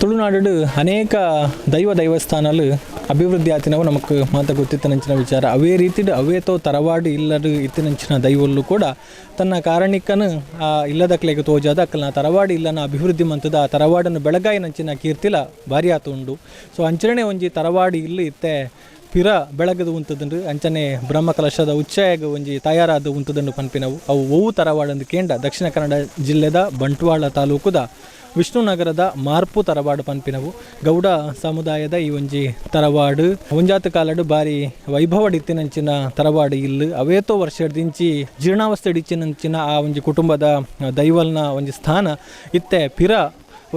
ತುಳುನಾಡು ಅನೇಕ ದೈವ ದೈವಸ್ಥಾನಲು ಅಭಿವೃದ್ಧಿ ಆತಿನವು ನಮಕ್ ಮಾತ ಗೊತ್ತಿತ್ತನಂಚಿನ ವಿಚಾರ. ಅವೇ ರೀತಿ ಅವೇತೋ ತರವಾಡು ಇಲ್ಲದು ಇತ್ತಿನಂಚಿನ ದೈವಲ್ಲೂ ಕೂಡ ತನ್ನ ಕಾರಣಿಕನು ಆ ಇಲ್ಲದಕ್ಲೆಗೆ ತೋಜಾದ ಅಕ್ಕಲ್ನ ತರವಾಡು ಇಲ್ಲನ ಅಭಿವೃದ್ಧಿ ಮಂತದ ಆ ತರವಾಡನ್ನು ಬೆಳಗಾಯಿನಂಚಿನ ಕೀರ್ತಿಲ ಭಾರಿ ಆತುಂಡು ಸೊ ಅಂಚನೆ ಒಂಜಿ ತರವಾಡು ಇಲ್ಲಿ ಇತ್ತೆ, ಪಿರ ಬೆಳಗದು ಉಂತದಂಡು ಅಂಚನೆ ಬ್ರಹ್ಮ ಕಲಶದ ಉಚ್ಚಾಯಗ ಒಂಜಿ ತಯಾರಾದ ಉಂತದಂಡು ಪನ್ಪಿನವು. ಅವು ಓವು ತರವಾಡಂದು ಕೇಂದ್ರ ದಕ್ಷಿಣ ಕನ್ನಡ ಜಿಲ್ಲೆದ ಬಂಟ್ವಾಳ ತಾಲೂಕುದ ವಿಷ್ಣುನಗರದ ಮಾರ್ಪು ತರವಾಡು ಪನ್ಪಿನವು ಗೌಡ ಸಮುದಾಯದ ಈ ಒಂಜಿ ತರವಾಡು. ಒಂಜಾತು ಕಾಲಡು ಬಾರಿ ವೈಭವಡಿತ್ತಿನಂಚಿನ ತರವಾಡು ಇಲ್ಲು. ಅವೇತೋ ವರ್ಷದಿಂಚಿ ಜೀರ್ಣಾವಸ್ಥೆ ಡಿಚ್ಚಿನಂಚಿನ ಆ ಒಂಜಿ ಕುಟುಂಬದ ದೈವಲ್ನ ಒಂಜಿ ಸ್ಥಾನ. ಇತ್ತೆ ಪಿರ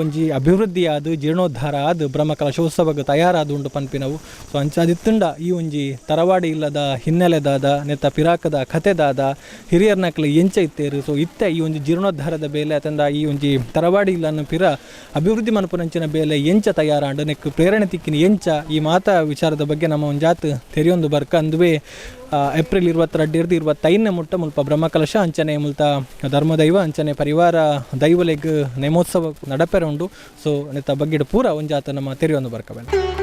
ಒಂಜಿ ಅಭಿವೃದ್ಧಿ ಆದ್ ಜೀರ್ಣೋದ್ಧಾರ ಆದ್ ಬ್ರಹ್ಮ ಕಲಶೋತ್ಸವಕ್ಕೆ ತಯಾರಾದ ಉಂಡು ಪನ್ಪಿನವು. ಸೊ ಅಂಚಾದಿತ್ತುಂಡ ಈ ಒಂಜಿ ತರವಾಡಿ ಇಲ್ಲದ ಹಿನ್ನೆಲೆದಾದ, ನೆತ್ತ ಪಿರಾಕದ ಕಥೆದಾದ ಹಿರಿಯರ್ನಕ್ಲು ಎಂಚ ಇತ್ತೇರು. ಸೊ ಇತ್ತೆ ಈ ಒಂಜಿ ಜೀರ್ಣೋದ್ಧಾರದ ಬೇಲೆ ಅತಂದ ಈ ಒಂಜಿ ತರವಾಡಿ ಇಲ್ಲನ್ನು ಪಿರ ಅಭಿವೃದ್ಧಿ ಮನಪುನಂಚಿನ ಬೇಲೆ ಎಂಚ ತಯಾರಾಂಡು. ನೆಕ್ ಪ್ರೇರಣೆ ತಿಕ್ಕಿನ ಎಂಚ ಈ ಮಾತ ವಿಚಾರದ ಬಗ್ಗೆ ನಮ್ಮ ಒಂಜಾತ್ ತೆರೆಯೊಂದು ಬರ್ಕ ಅಂದುವೆ ಏಪ್ರಿಲ್ ಇರುವತ್ತೆರಡು ಇರುವತ್ತೈದನೇ ಮುಟ್ಟ ಮುಲ್ಪ ಬ್ರಹ್ಮಕಲಶ ಅಂಚನೆ ಮುಲ್ತ ಧರ್ಮದೈವ ಅಂಚನೆ ಪರಿವಾರ ದೈವಲೆಗ್ ನೇಮೋತ್ಸವ ನಡಪೆರ ಉಂಡು ಸೊ ನೆತ್ತ ಬಗ್ಗಿಡ ಪೂರ ಒಂಜಾತ ನಮ್ಮ ತೆರೆಯೊಂದು ಬರ್ಕಬೇಡ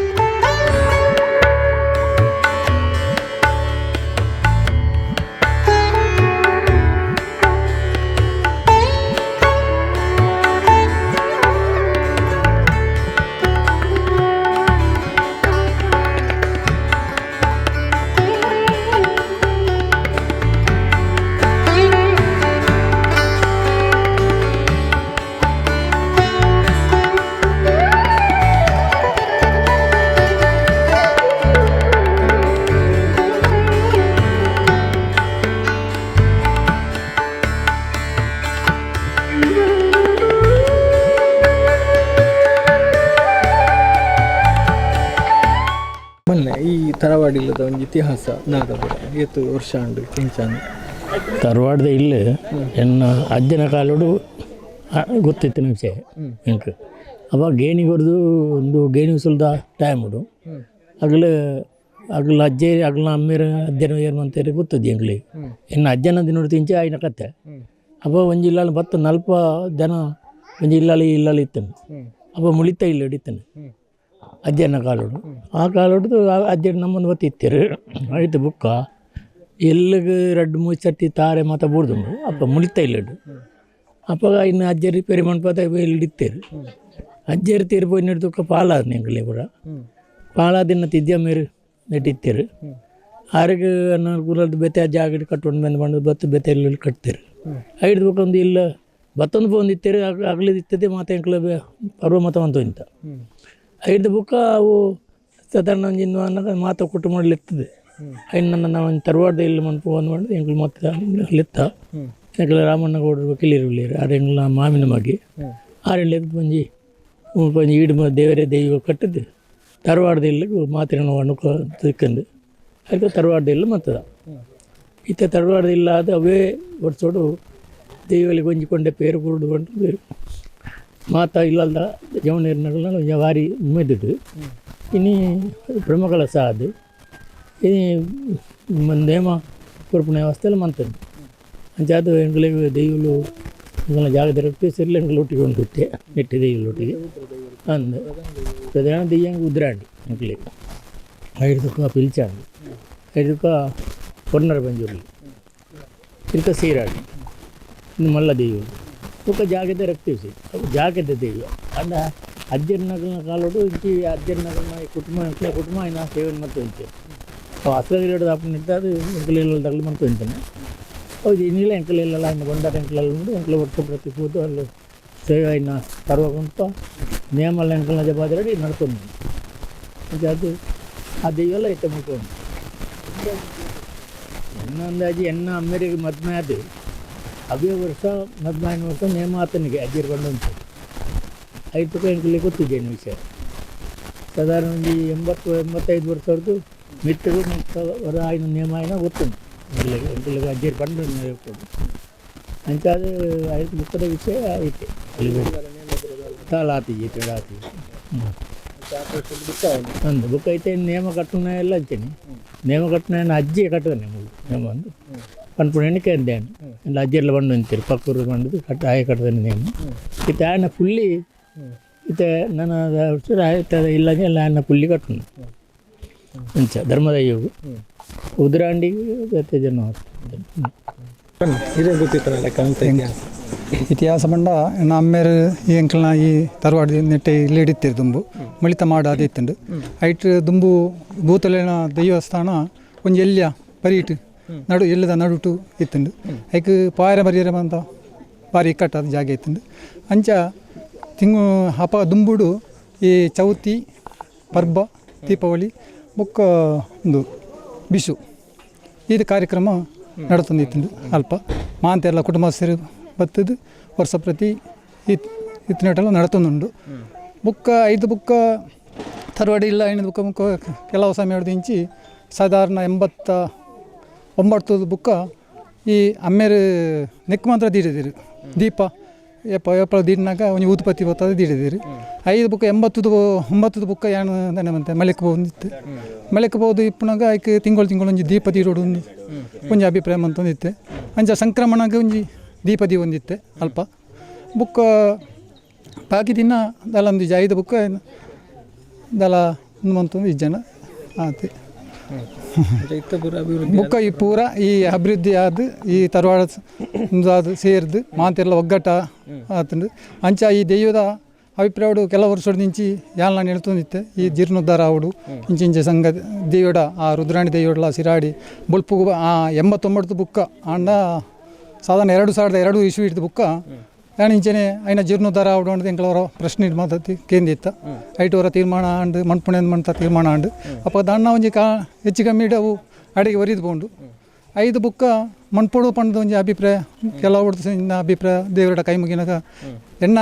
ತರವಾಡಿ ಇಲ್ಲದ ಒಂದು ಇತಿಹಾಸ ನಾಗಪುರ ಏತು ವರ್ಷ ಅಂಡು ಕಿಂಚಾನ. ತರವಾಡ್ದ ಇಲ್ಲಿ ಎನ್ನ ಅಜ್ಜನ ಕಾಲೋಡು ಗೊತ್ತಿತ್ತು ನಿಮಿಷ ಎಂಕ್. ಅವಾಗ ಗೇಣಿ ಹೊಡೆದು ಒಂದು ಗೇಣಿ ಉಸಲ್ದ ಟೈಮ್ ಉಡು ಅಗ್ಲ ಅಗ್ಲ ಅಜ್ಜೆ ಅಗ್ಲ ಅಮ್ಮೇರ ಅಜ್ಜನ ಏನು ಅಂತಾರೆ ಗೊತ್ತದ್ದು ಎಂಗ್ಲಿ. ಇನ್ನು ಅಜ್ಜನ ದಿನ ತಿಂಚೆ ಆಯ್ನ ಕತ್ತೆ ಅಪ್ಪ ಒಂಜಿ ಇಲ್ಲಾಲ ಬತ್ತು ನಲ್ಪ ಜನ ಒಂಜಿ ಇಲ್ಲಾಲಿ ಇಲ್ಲಾಲಿ ಇತ್ತನು. ಅಪ್ಪ ಮುಳಿತ ಇಲ್ಲ ಹಿಡಿತಾನೆ. ಅಜ್ಜನ ಕಾಲೋಡು. ಆ ಕಾಲೋಡ್ದು ಅಜ್ಜನ ನಮ್ಮನ್ನು ಒತ್ತಿತ್ತೀರು. ಆಯ್ತು ಬುಕ್ಕ. ಎಲ್ಲಿಗೆ ರಡ್ ಮೂರು ಸರ್ತಿ ತಾರೆ ಮಾತ ಬೂದುಂಡು ಅಪ್ಪ ಮುಳಿತಾ ಇಲ್ಲಡು. ಅಪ್ಪ ಇನ್ನು ಅಜ್ಜ ರಿಪೇರಿ ಮಂಟಪದ ಇಲ್ಲಿಡ್ತೀರು ಅಜ್ಜರು ತೀರು ಪೋಯಿ ನೆಡ್ದುಕ್ಕ ಪಾಲಾದ ನೆಂಗಲೇ ಪೂರ. ಪಾಲಾದಿನ ತಿದ್ದ ಮೇರು ನೆಟ್ಟಿತ್ತೀರು. ಆರಿಗೆ ಅನುಕೂಲದ ಬೆತ್ತೆ ಜಾಗಡ್ ಕಟ್ಕೊಂಡು ಬಂದು ಬಂದು ಬತ್ತು ಬೆತ್ತೆ ಇಲ್ಲಿ ಕಟ್ತೀರಿ. ಬೇಕೊಂದು ಇಲ್ಲ. ಬತ್ತೊಂದು ಬಂದಿತ್ತೀರಿ ಅಗಲಿದಿತ್ತದೆ ಮಾತೆ ಅಂಕಲ ಪರ್ವ ಮತ ಅಂತ ಐದು ಬುಕ್ಕ ಅವು ಇನ್ನು ಅನ್ನೋದು ಮಾತ ಕುಟುಂಬದಲ್ಲಿ ಇರ್ತದೆ ಐದು ನನ್ನ ನಾವು ಒಂದು ತರವಾರ್ದ ಇಲ್ಲಿ ಮನ್ಪು ಒಂದು ಮಾಡಿ ಎಂಕ್ಲು ಮತ್ತೆ ಲಿತ್ತ ಎಂಕ್ಲ ರಾಮಣ್ಣ ಗೌಡರು ವಕೀಲಿರು ಇಲ್ಲಿರು ಆರು ಎಂಗ್ಲ ಮಾಮಿನ ಮಗಿ ಆರೆಂಡ್ಲ ಎದ್ದು ಬಂಜಿ ಕೊಂಚ ಈಡು ಮ ದೇವರೇ ದೈವ ಕಟ್ಟಿದ್ದು. ತರವಾಡ್ದ ಇಲ್ಲ ಮಾತಿನ ಅಣುಕ ತಿಕ್ಕಂದು ಅದಕ್ಕೆ ತರವಾಡ್ದ ಇಲ್ಲ ಮತ್ತದ. ಇತ್ತ ತರವಾಡ್ದ ಇಲ್ಲ ಅದು ಅವೇ ವರ್ಷೋಡು ದೈವಲಿ ಗೊಂಜಿಕೊಂಡೆ ಪೇರು ಕುರುಡು ಬೇರು ಮಾತ ಇಲ್ಲದ ಜವನೀರಿನ ವಾರಿ ಮೆದ್ದು ಇನಿ ಬ್ರಹ್ಮಕಲಸ ಅದು ಇನಿ ನೇಮ ಕುರುಪುಣ ವ್ಯವಸ್ಥೆಲ್ಲ ಮಂತದ್ದು ಅಂಚಾದ ಎಂಗಳಿಗೆ ದೈವಲು ಎಂಗಳ ಜಾಗದ ರಕ್ತಿಸರ್ಲಿ ಎಂಗಳು ಒಟ್ಟಿಗೆ ಒಂದು ಬಿಟ್ಟೆ ನೆಟ್ಟಿ ದೈವಲು ಒಟ್ಟಿಗೆ ಅಂದು ಪ್ರಧಾನ ದೆಯ್ಯಂಗೆ ಉದ್ರಾಂಡಿ ಎಂಕ್ಲಿ ಐದಕ್ಕ ಪಿಲ್ಚಾಂಡಿ ಐದಕ್ಕ ಕೊನ್ನರ ಬಂಜೂರ್ಲಿ ಇರ್ಕ ಸೀರಾಡಿ ಇನ್ನು ಮಲ್ಲ ದೈವ ತೂಕ ಜಾಗದ ರಕ್ತಿಸಿ ಅವು ಜಾಗದ ದೇವಿ. ಅಣ್ಣ ಅಜ್ಜನಗಳನ್ನ ಕಾಲೋಡು ಇಂಚಿ ಅಜ್ಜನಗಳನ್ನ ಕುಟುಂಬ ಕುಟುಂಬ ಇನ್ನ ಸೇವೆ ಮಾಡ್ತು ಇಂಚೆ ಅವು ಹಸ್ರಲ್ಲಿ ಹಿಡಿದು ಹಾಕೊಂಡಿದ್ದ ಅದು ಎಂಕಲೆಲ್ಲ ತಗಲು ಮಾಡ್ತು ಇಂತಾನೆ ಹೌದು ಇನ್ನಿಲ್ಲ ಎಂಕಲೆಲ್ಲ ಇನ್ನು ಗೊಂಡಾರ ಎಂಕಲೆಲ್ಲ ಉಂಡು ಎಂಕಲ ಒಟ್ಟು ಪ್ರತಿ ಕೂತು ಅಲ್ಲಿ ಸೇವೆ ಇನ್ನು ತರುವಾಗುಂಟು ನೇಮಲ್ಲ ಎಂಕಲನ ಜಬಾದರಡಿ ನಡ್ಕೊಂಡು ಮತ್ತೆ ಅದು, ಆ ದೇವಿ ಎಲ್ಲ ಇಟ್ಟ ಮುಟ್ಕೊಂಡು ಎನ್ನ ಅಂದಾಜು ಎನ್ನ ಅಮ್ಮರಿಗೆ ಮದ್ಮೆ ಆದ್ರೆ ಅವೇ ವರ್ಷ ಮದ್ಮಾಯಿನ ವರ್ಷ ನೇಮ ಆತನಿಗೆ ಅಜ್ಜಿರ್ಕೊಂಡು ಉಂಟು ಐದು ಎಂಕಲಿ ಗೊತ್ತಿದ್ದೇನೆ ವಿಷಯ ಸಾಧಾರಣ ಒಂದು ಎಂಬತ್ತು ಎಂಬತ್ತೈದು ವರ್ಷ ಹೊರತು ಮಿತ್ತರು ಮತ್ತು ವರ ಆಯ್ನ ನೇಮ ಆಯ್ನ ಗೊತ್ತುಂಟು ಎಂಕಲಿಗೆ ಎಂಕಲಿಗೆ ಅಜ್ಜಿರ್ ಕಂಡು ಹೇಳ್ಕೊಂಡು ಅಂಚಾದ ಐದು ಮುಖದ ವಿಷಯ ಐತೆ ಅಲ್ಲಿ ತಾಳ ಆತಿಜಿ ತಿಳ ಆತಿಜಿ ಹ್ಞೂ ಅಂದು ಬುಕ್ ಐತೆ ನೇಮ ಕಟ್ಟುನ ಎಲ್ಲ ಅಂಚೇನೆ ನೇಮ ಕಟ್ಟುನ ಅಜ್ಜಿ ಕಟ್ಟದಾನೆ ನೇಮ ಒಂದು ಪನ್ಪುಣ ಎಣಿಕೆ ಅಂದೇನು ಎಲ್ಲ ಅಜ್ಜಿ ಎಲ್ಲ ಬಂದು ಅಂತೀರಿ ಪಕ್ಕೂರು ಬಂಡದು ಕಟ್ಟ ಆಯ ಕಟ್ಟದಲ್ಲಿ ನೇಮ ಇತ್ತ ಆಯನ ಫುಲ್ಲಿ ಇತ್ತ ನನ್ನ ಆಯ್ತದ ಇಲ್ಲದೆ ಎಲ್ಲ ಆಯನ ಪುಲ್ಲಿ ಕಟ್ಟನು ಅಂಚ ಧರ್ಮದ ಯೋಗ ಉದ್ರಾಂಡಿ ಜೊತೆ ಜನ ಗೊತ್ತಿತ್ತಲ್ಲ ಇತಿಹಾಸ ಬಂಡ ನಮ್ಮೇರು ಈ ಅಂಕಲ್ನ ಈ ತರವಾಡಿ ನೆಟ್ಟೆ ಇಲ್ಲಿ ಹಿಡಿತೀರಿ ದುಂಬು. ಮಳಿತ ಮಾಡ ಅದಿತ್ತಂಡು ಐಟ್ ದುಂಬು ಭೂತಲಿನ ದೈವಸ್ಥಾನ ಒಂಜಿ ಎಲ್ಯ ಬರೀಟ್ ನಡು ಎಲ್ಲದ ನಡುಟು ಇತ್ತುಂಡು. ಐಕ್ ಪಾಯರ ಬರೀರ ಬಂತ ಬಾರಿ ಇಕ್ಕಟ್ಟಾದ ಜಾಗ ಇತ್ತು ಅಂಚ ತಿಂಗು ಹಪ ದುಂಬುಡು ಈ ಚೌತಿ ಪರ್ಬ ದೀಪಾವಳಿ ಬೊಕ್ಕ ಒಂದು ಬಿಸು. ಇದು ಕಾರ್ಯಕ್ರಮ ನಡತಂದಿತ್ತು ಅಲ್ಪ. ಮಾಂತೆಲ್ಲ ಕುಟುಂಬ ಸೇರಿ ಬತ್ತದು ವರ್ಷ ಪ್ರತಿ ಇತ್ ಇತ್ತಿನಟೆಲ್ಲ ನಡತೊಂದುಂಡು. ಬುಕ್ಕ ಐದು ಬುಕ್ಕ ತರವಾಡಿ ಇಲ್ಲ ಐದು ಬುಕ್ಕ ಮುಕ್ಕ ಕೆಲವು ಸಮಯ ಹಿಡ್ದು ಇಂಚಿ ಸಾಧಾರಣ ಎಂಬತ್ತ ಒಂಬತ್ತು ಬುಕ್ಕ ಈ ಅಮ್ಮೇರು ನೆಕ್ ಮಾತ್ರ ದೀಡಿದಿರಿ. ದೀಪ ಎಪ್ಪ ಎಪ್ಪ ದೀಡಿನಾಗ ಒಂಜಿ ಉತ್ಪತ್ತಿ ಬರ್ತದೆ ದೀಡಿದಿರಿ. ಐದು ಬುಕ್ಕ ಎಂಬತ್ತದು ಒಂಬತ್ತದು ಬುಕ್ಕ ಏನು ದನೆ ಮಂತೆ ಮಲೆಕ್ ಬಂದಿತ್ತು ಮಲೆಕ್ ಇಪ್ಪನಾಗ ಆಯ್ಕೆ ತಿಂಗಳು ತಿಂಗಳು ಒಂಜಿ ದೀಪ ದೀಡೋಡು ಒಂದು ಒಂಜಿ ಅಭಿಪ್ರಾಯ ಅಂತಂದಿತ್ತೆ ಅಂಚ ಸಂಕ್ರಮಣಗ ಒಂಜಿ ದೀಪ ದೀ ಒಂದಿತ್ತೆ ಅಲ್ಪ. ಬುಕ್ಕ ಬಾಕಿ ದಿನ ದಲ ಒಂದು ಐದು ಬುಕ್ಕ ದಲ ಒಂದು ಮಂತ್ ಇಜ್ಜನ ಜನ ಆತು. ಬುಕ್ಕ ಈ ಪೂರ, ಈ ಅಭಿವೃದ್ಧಿ ಆದ, ಈ ತರವಾಡ ಅದು ಸೇರ್ದು, ಮಾತೆಲ್ಲ ಒಗ್ಗಟ್ಟ ಆತಂಡು ಅಂಚ ಈ ದೆಯ್ಯದ ಅಭಿಪ್ರಾಯಡು ಕೆಲ ವರ್ಷದ ನಿಂಚಿ ಯಾಲ್ ನಾನು ಹೇಳ್ತಂದಿತ್ತೆ ಈ ಜೀರ್ಣೋದ್ಧಾರ ಅವಡು, ಇಂಚ ಸಂಘ ದೇವಿಡ, ಆ ರುದ್ರಾಣಿ ದೇವಿಡಲ ಸಿರಾಡಿ, ಬುಲ್ಪು ಆ ಎಂಬತ್ತೊಂಬತ್ತು ಬುಕ್ಕ ಅಣ್ಣ ಸಾಧಾರಣ ಎರಡು ಸಾವಿರದ ಎರಡು ಇಸ್ವಿ ಹಿಡಿದ ಬುಕ್ಕ ನಾನು ಇಂಚೆನೆ ಐನ ಜೀರ್ಣೋದ್ಧಾರ ಆವಡು ಅಂಡ್ ಎಂಕಲವರ ಪ್ರಶ್ನೆ ಕೇಂದ್ರ ಮಾತತಿ ಕೇಂದಿತ್ತ ಐಟವರ ತೀರ್ಮಾನ ಆಂಡ್ ಮಣ್ಪುಣೆ ಮಂತ ತೀರ್ಮಾನ ಆಂಡ್ ಅಪ್ಪ ದಾಣ್ಣ ಒಂಜಿ ಕಾ ಹೆಚ್ಚು ಕಮ್ಮಿ ಇಡವು ಅಡಿಗೆ ಒರಿದು ಬೋಂಡು ಐದು ಬುಕ್ಕ ಮಣ್ಪುಡು ಪಂಡದ ಒಂಜಿ ಅಭಿಪ್ರಾಯ ಕೆಲವು ಅಭಿಪ್ರಾಯ ದೇವರ ಕೈ ಮುಗಿನಾಗ. ಎನ್ನ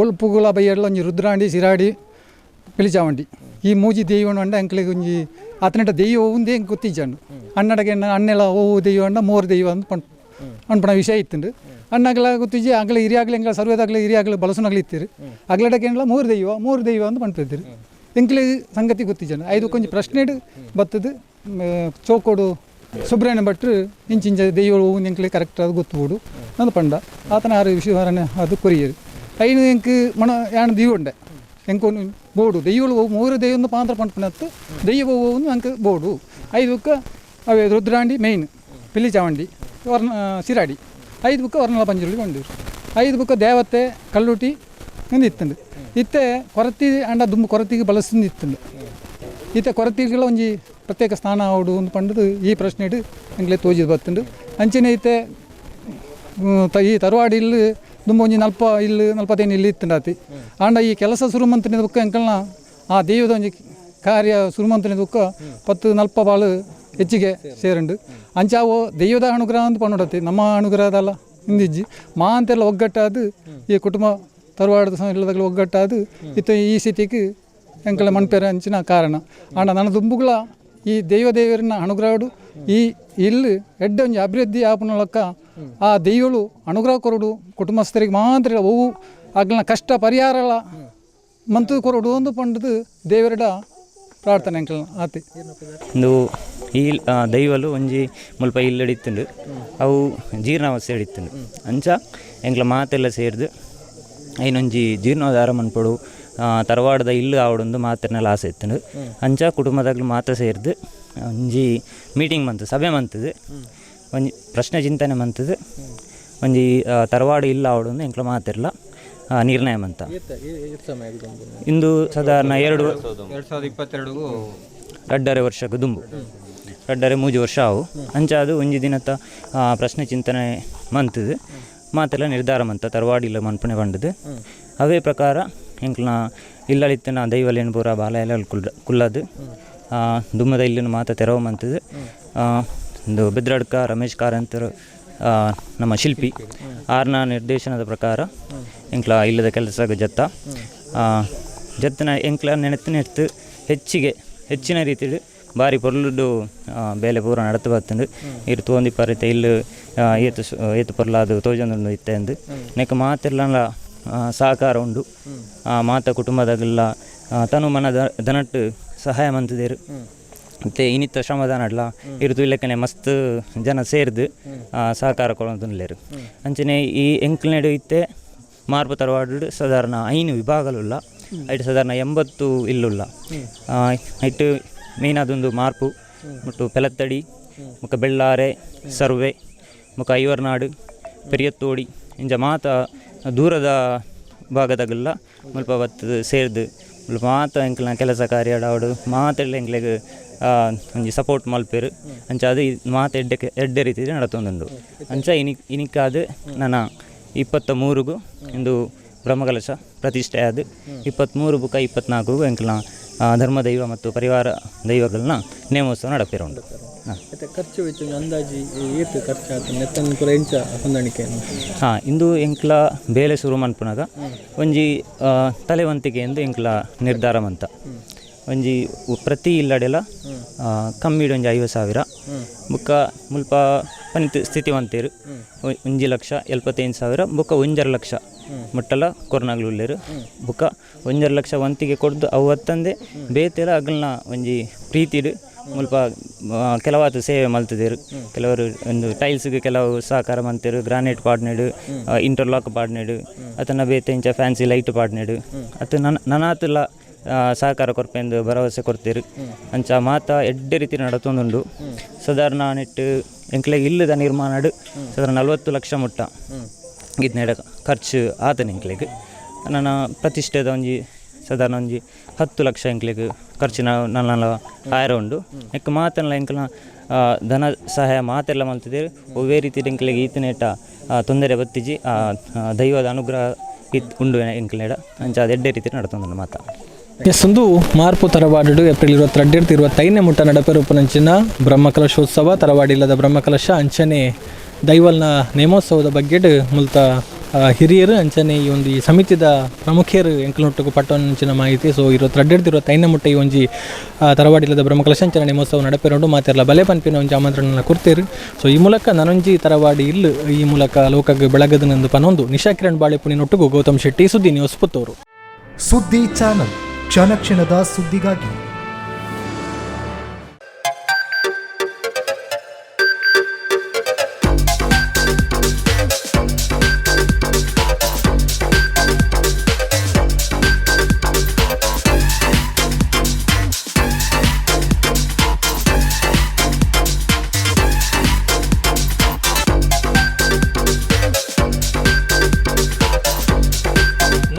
ಬೊಲ್ಪುಗುಲ ಬೈಯಡ್ಲ ಒಂಜಿ ರುದ್ರಾಂಡಿ ಸಿರಾಡಿ ಪಿಲಿಚಾವಂಡಿ ಈ ಮೂಜಿ ದೆಯ್ಯವನ್ನು ಅಂಡ ಅಂಕಲಿಗೆ ಒಂಜಿ ದೈವ ದೆಯ್ಯ ಒಂದೇ ಗೊತ್ತಿಜ್ಜಂಡು. ಅಣ್ಣಡಗೆ ಅಣ್ಣೆಲ್ಲ ಓ ದೆಯ್ಯ ಅಂಡ ಮೂರು ದೆಯ್ಯ ಅಂತ ಪಣ್ ಅನ್ಪಣ ವಿಷಯ ಇತ್ತುಂಡು. ಅಣ್ಣಗಲ ಗೊತ್ತಿಜ್ಜಿ ಆಗಲೇ ಹಿರಿಯಾಗಲಿ ಎಂಗಳ ಸರ್ವೇದಾಗಲಿ ಹಿರಿಯಾಗಲಿ ಬಳಸೋನಾಗಲಿ ಇತ್ತೀರಿ. ಅಗ್ಲಡಕ್ಕೆ ಎಂಗ್ಲ ಮೂರು ದೈವ ಮೂರು ದೈವ ಅಂತ ಪಣ್ಪಿದ್ದೀರಿ ಎಂಕ್ಲೆ ಸಂಗತಿ ಗೊತ್ತಿಜ್ಜನ ಐದು ಕೊಂಚ ಪ್ರಶ್ನೆ ಬತ್ತದು ಚೋಕೋಡು ಸುಬ್ರಹ್ಮಣ್ಯ ಭಟ್ರು ಇಂಚಿಂಚ ದೈವ ಹೂವಿನ ಎಂಕ್ಲೆ ಕರೆಕ್ಟ್ ಅದು ಗೊತ್ತುಬಿಡು ನಂದು ಪಂಡ. ಆತನ ಆರು ವಿಷಯವರನೆ ಅದು ಕೊರಿಯರು. ಐನು ಎಂಕ್ ಮಣ ಯಾಣ ದೀವುಂಡೆ ಎಂಕು ಬೋಡು. ದೆಯ್ಯಗಳು ಮೂರು ದೈವೊಂದು ಪಾತ್ರ ಪಂಡ್ಪಣತ್ತು ದೈವ ಒಂದು ಅಂಕ ಬೋಡು. ಐದು ಬುಕ್ಕ ಅವೇ ರುದ್ರಾಂಡಿ ಮೇಯ್ನ್ ಪಿಲ್ಲಿ ಚಾವಂಡಿ ವರ್ಣ ಸಿರಾಡಿ ಐದು ಬುಕ್ಕ ವರ್ಣಲ ಪಂಜುರುಳಿ ಕೊಂಡಿರು ಐದು ಬುಕ್ಕ ದೇವತೆ ಕಲ್ಲುಟಿ ಎಂದು ಇತ್ತಂದು. ಇತ್ತೆ ಕೊರತಿ ಅಂಡ ದುಂಬು ಕೊರತಿಗೆ ಬಳಸಿಂದು ಇತ್ತಂದು. ಇತ್ತೆ ಕೊರತಿಗೆಲ್ಲ ಒಂಜಿ ಪ್ರತ್ಯೇಕ ಸ್ಥಾನ ಆವಡು ಒಂದು ಪಂಡದು ಈ ಪ್ರಶ್ನೆ ಇಡು ಹಂಗ್ಲೇ ತೋಜಿದ್ ಬತ್ತುಂಡು ಅಂಚಿನ ಇತ್ತೆ ಈ ತರುವಾಡಿ ಇಲ್ಲಿ ದುಂಬ ಒಂಜಿ ನಲ್ಪ ಇಲ್ಲಿ ನಲ್ಪತ್ತೈದು ಇಲ್ಲಿ ಇತ್ತಂಡಾತಿ ಆಂಡ ಈ ಕೆಲಸ ಸುರುಮಂತನಿದ ಬುಕ್ಕ ಎಂಕಲ್ನ ಆ ದೇವದ ಒಂಜಿ ಕಾರ್ಯ ಸುರುಮಂತನಿದ ಬುಕ್ಕ ಪತ್ತು ನಲ್ಪ ಬಾಳು ಹೆಚ್ಚಿಗೆ ಸೇರುಂಡು. ಅಂಚಾವು ದೈವದ ಅನುಗ್ರಹ ಅಂತ ಪಂಡತಿ ನಮ್ಮ ಅನುಗ್ರಹದಲ್ಲ ಹಿಂದಿಜ್ಜಿ ಮಾ ಅಂತೆಲ್ಲ ಒಗ್ಗಟ್ಟಾದು, ಈ ಕುಟುಂಬ ತರವಾಡದ ಇಲ್ಲದಾಗಲು ಒಗ್ಗಟ್ಟಾದು, ಇತ್ತ ಈ ಸ್ಥಿತಿಗೆ ಎಂಕಲ ಮಣ್ಪೇರ ಅಂಚಿನ ಕಾರಣ. ಆಂಡ ನನ್ನ ದುಂಬುಗಳ ಈ ದೈವ ದೇವರಿನ ಅನುಗ್ರಹಡು, ಈ ಇಲ್ಲಿ ಎಡ್ಡ ಒಂಜಿ ಅಭಿವೃದ್ಧಿ ಆಪನಲಕ್ಕ ಆ ದೈವಳು ಅನುಗ್ರಹ ಕೊರಡು, ಕುಟುಂಬಸ್ಥರಿಗೆ ಮಾತ್ರ ಅವು ಆಗ್ಲ ಕಷ್ಟ ಪರಿಹಾರ ಮಂತು ಕೊರಡು ಒಂದು ಪಂಡದು ದೇವರಡ ಪ್ರಾರ್ಥನೆ ಅಂಕಲ್, ಆತಿ. ಇಂದು ಈ ದೈವಲು ಒಂಜಿ ಮುಲ್ಪ ಇಲ್ಲಡಿತ್ತುಂಡು. ಅವು ಜೀರ್ಣಾವಸ್ಥೆ ಹಿಡಿತ್ತುಂಡು. ಅಂಚ ಎಂಕ್ಲ ಮಾತೆಲ್ಲ ಸೇರ್ದು, ಐನೊಂಜಿ ಜೀರ್ಣೋದ್ಧಾರ ಮನ್ಪಡು ತರವಾಡದ ಇಲ್ಲು ಆವಡೊಂದು ಮಾತಿರ್ನೆಲ್ಲ ಆಸೆ ಇತ್ತುಂಡು ಅಂಚ ಕುಟುಂಬದಾಗ್ಲು ಮಾತ್ರ ಸೇರ್ದು, ಒಂಜಿ ಮೀಟಿಂಗ್ ಮಂತ್ ಸಭೆ ಮಂತದು, ಒಂಜಿ ಪ್ರಶ್ನೆ ಚಿಂತನೆ ಮಂತದು, ಒಂಜಿ ತರವಾಡ ಇಲ್ಲ ಆವಡೊಂದು ಎಂಕ್ಲ ಮಾತಿರಲ್ಲ ನಿರ್ಣಯ ಅಂತ ಇಂದು ಸಾಧಾರಣ ಎರಡು ಎರಡು ಸಾವಿರದ ಇಪ್ಪತ್ತೆರಡು ರಡ್ಡರೆ ವರ್ಷಕ್ಕೆ ದುಂಬು. ರಡ್ಡರೆ ಮೂಜು ವರ್ಷ ಅವು. ಅಂಚ ಅದು ಒಂಜಿ ದಿನದ ಪ್ರಶ್ನೆ ಚಿಂತನೆ ಮಂತದು. ಮಾತೆಲ್ಲ ನಿರ್ಧಾರ ಮಂತ ತರವಾಡಿಲ್ಲ ಮನ್ಪಣೆ ಬಂಡದು. ಅವೇ ಪ್ರಕಾರ ಎಂಕ್ಲ ಇಲ್ಲಳಿತ್ತಿನ ದೈವಲೇನು ಪೂರ ಬಾಲ ಎಲ್ಲ ಕುಲ್ ಕುಲ್ಲದು. ಆ, ದುಮ್ಮದ ಇಲ್ಲಿನ ಮಾತ ತೆರವು ಮಂತದು. ಆ, ಒಂದು ಬೆದ್ರಡ್ಕ ರಮೇಶ್ ಕಾರಂತರು ನಮ್ಮ ಶಿಲ್ಪಿ ಆರ್ನ ನಿರ್ದೇಶನದ ಪ್ರಕಾರ ಎಂಕ್ಲ ಇಲ್ಲದ ಕೆಲಸ ಜತ್ತ. ಜತ್ತನ ಎಂಕ್ಲ ನೆನೆತು ಹೆಚ್ಚಿಗೆ ಹೆಚ್ಚಿನ ರೀತಿಯಲ್ಲಿ ಬಾರಿ ಪೊರ್ಲುಡು ಬೇಲೆ ಪೂರ ನಡತು ಬತ್ತಂದು ಇರು ತೋಂದಿ ಪರಿತ ಇಲ್ಲು ಏತು ಏತು ಏತು ಪೊರ್ಲಾದು ತೋಜೊಂದುಂಡು ಇತ್ತೆ ಅಂದು. ನೆಕ್ ಮಾತೆಲ್ಲ ಸಹಕಾರ ಉಂಡು. ಆ, ಮಾತ ಕುಟುಂಬದಾಗೆಲ್ಲ ತನು ಮನ ದನಟ್ಟು ಸಹಾಯ ಮಂತಿದೇರು. ಮತ್ತು ಇನ್ನಿತ್ತ ಶ್ರಮದಾನಡ್ಲ ಇರುದು ಇಲ್ಲಕ್ಕನೆ ಮಸ್ತ್ ಜನ ಸೇರ್ದು ಸಹಕಾರ ಕೊಡೋದು ಅಂಚನೆ ಈ ಎಂಕ್ಲೆಡು ಇತ್ತೆ ಮಾರ್ಪು ತರವಾಡು ಸಾಧಾರಣ ಐನು ವಿಭಾಗಲುಲ್ಲ ಐಟ್ ಸಾಧಾರಣ ಎಂಬತ್ತು ಇಲ್ಲುಲ್ಲ. ಐಟ್ ಮೇನ್ ಅದೊಂದು ಮಾರ್ಪು ಮತ್ತು ಪೆಲತ್ತಡಿ ಮುಖ ಬೆಳ್ಳಾರೆ ಸರ್ವೆ ಮುಖ ಐವರ್ನಾಡು ಪೆರಿಯತ್ತೋಡಿ ಇಂಜ ಮಾತ ದೂರದ ಭಾಗದಾಗೆಲ್ಲ ಮುಲ್ಪ ಅವತ್ತು ಸೇರ್ದು ಮುಲ್ಪ ಮಾತ ಎಂಕ್ಲ ಕೆಲಸ ಕಾರ್ಯ ಅಡಾವಡು ಮಾತೆಲ್ಲ ಎಂಕ್ಲೆಗ್ ಒಂಜಿ ಸಪೋರ್ಟ್ ಮಲ್ಪೆರು. ಅಂಚ ಅದು ಮಾತೆ ಎಡ್ಡೆ ಎಡ್ಡೆ ರೀತಿ ನಡತೊಂದುಂಡು ಅಂಚ ಇನಿ ಇನಿಕಾದ ನನ್ನ ಇಪ್ಪತ್ತ ಮೂರುಗು ಇಂದು ಬ್ರಹ್ಮಕಲಶ ಪ್ರತಿಷ್ಠೆ ಆದ. ಇಪ್ಪತ್ತ್ಮೂರು ಬುಕ್ಕ ಇಪ್ಪತ್ನಾಲ್ಕು ಎಂಕಲ್ನ ಧರ್ಮ ದೈವ ಮತ್ತು ಪರಿವಾರ ದೈವಗಳನ್ನ ನೇಮೋತ್ಸವ ನಡಪಿರ ಉಂಟು. ಖರ್ಚು ಅಂದಾಜಿ ಏತು ಎಂಚ ಹಾಂ ಇಂದು ಎಂಕ್ಲ ಬೇಲೆ ಶುರು ಮನ್ಪುನಾಗ ಒಂಜಿ ತಲೆವಂತಿಕೆ ಎಂದು ಎಂಕ್ಲ ನಿರ್ಧಾರ ಮಂತ ಒಂಜಿ ಪ್ರತಿ ಇಲ್ಲಡೆಲ ಕಮ್ಮಿ ಕಮ್ಮಿಡ್ ಒಂಜಿ ಐವತ್ತು ಸಾವಿರ. ಬುಕ್ಕ ಮುಲ್ಪ ಪನಿತ್ ಸ್ಥಿತಿವಂತೇರು. ಒ- ಒಂಜಿ ಲಕ್ಷ ಎಲ್ಪತ್ತೈದು ಸಾವಿರ ಬುಕ್ಕ ಒಂಜರ ಲಕ್ಷ. ಮುಟ್ಟಲ ಕೊರ್ನಾಗ್ಲು ಉಳ್ಳೇರು ಬುಕ್ಕ ಒಂಜರ ಲಕ್ಷ ವಂತಿಗೆ ಕೊಡ್ದು ಅವು ಹತ್ತಂದೆ ಬೇತೆಲ ಅಗಲ್ನ ಒಂಜಿ ಪ್ರೀತಿಡು ಮುಲ್ಪ ಆ, ಕೆಲವಾತು ಸೇವೆ ಮಲ್ತದೇರು. ಕೆಲವರು ಒಂದು ಟೈಲ್ಸ್ಗೆ ಕೆಲವು ಸಹಕಾರ ಮಂತಿರು ಗ್ರಾನೈಟ್ ಪಾಡ್ನೆಡು ಇಂಟರ್ಲಾಕ್ ಪಾಡ್ನೆಡು ಅತನ ಬೇತೆ ಇಂಚ ಫ್ಯಾನ್ಸಿ ಲೈಟ್ ಪಾಡ್ನೆಡು. ಅದು ನನ್ನ ನನಾತುಲ ಆ, ಸಹಕಾರ ಕೊರ್ಪೆಂದು ಭರವಸೆ ಕೊಡ್ತೀರಿ. ಅಂಚ ಮಾತ ಎಡ್ಡೆ ರೀತಿ ನಡತೊಂದುಂಡು. ಸಾಧಾರಣ ನೆಟ್ಟು ಎಂಕ್ಲೆ ಇಲ್ಲದ ನಿರ್ಮಾಣಡು ಸಾಧಾರಣ ನಲ್ವತ್ತು ಲಕ್ಷ ಮುಟ್ಟ. ಇದನ್ನೆಡ ಖರ್ಚು ಆತನ ಎಂಕ್ಲೆಗೆ. ನನ್ನ ಪ್ರತಿಷ್ಠೆದ ಒಂಜಿ ಸಾಧಾರಣ ಒಂಜಿ ಹತ್ತು ಲಕ್ಷ ಎಂಕ್ಲೆಗ್ ನಾವು ನನ್ನ ಆಯ್ರ ಉಂಡು. ಎಕ್ಕ ಮಾತಲ್ಲ ಎಂಕ್ಲ ಧನ ಸಹಾಯ ಮಾತೆಲ್ಲ ಮಲ್ತಿದ್ದೇವೆ. ಒವ್ವೇ ರೀತಿ ಎಂಕ್ಲೆಗ್ ಈತನೇಟ ತೊಂದರೆ ಬತ್ತಿಜಿ ದೈವದ ಅನುಗ್ರಹ ಇತ್ ಉಂಡು ಎಂಕ್ಲೆಡ ಅಂಚ ಎಡ್ಡೆ ರೀತಿ ನಡ್ತೊಂದು ಮಾತ. ಎಸ್ ಒಂದು ಮಾರ್ಪು ತರವಾಡು ಏಪ್ರಿಲ್ ಇರುವತ್ತೆರಡು ಇರುವತ್ತೈದನೇ ಮುಟ್ಟ ನಡಪೆರೂಪನಂಚಿನ ಬ್ರಹ್ಮಕಲಶೋತ್ಸವ ತರವಾಡಿಲ್ಲದ ಬ್ರಹ್ಮಕಲಶ ಅಂಚನೆ ದೈವಲ್ನ ನೇಮೋತ್ಸವದ ಬಗ್ಗೆ ಮುಲ್ತ ಹಿರಿಯರು ಅಂಚನೆ ಈ ಒಂದು ಈ ಸಮಿತಿದ ಪ್ರಮುಖರು ಎಂಕಲ್ನೊಟ್ಟಿಗೂ ಪಟ್ಟಣಂಚಿನ ಮಾಹಿತಿ. ಸೊ ಇರುವತ್ತೆರಡು ಇರುವತ್ತೈದನೇ ಮುಟ್ಟ ಈ ಒಂಜಿ ತರವಾಡಿ ತರವಾಡಿಲ್ಲದ ಬ್ರಹ್ಮಕಲಶ ಅಂಚನೆ ನೇಮೋತ್ಸವ ನಡಪೆರೋಡು ಮಾತಿರಲ್ಲ ಬಲೆ ಪನ್ಪಿನ ಒಂಜಿ ಆಮಂತ್ರಣ ಕೊಡ್ತೀರಿ. ಸೊ, ಈ ಮೂಲಕ ನನೊಂಜಿ ತರವಾಡಿ ಇಲ್ಲು, ಈ ಮೂಲಕ ಲೋಕಕ್ಕೆ ಬೆಳಗದನೆಂದು ಪನೊಂದು. ನಿಶಾ ಕಿರಣ್ ಬಾಳೆಪುಣಿನೊಟ್ಟಿಗೂ ಗೌತಮ್ ಶೆಟ್ಟಿ, ಸುದ್ದಿ ನ್ಯೂಸ್ ಪುತ್ತೂರು. ಸುದ್ದಿ ಚಾನಲ್. ಕ್ಷಣ ಕ್ಷಣದ ಸುದ್ದಿಗಾಗಿ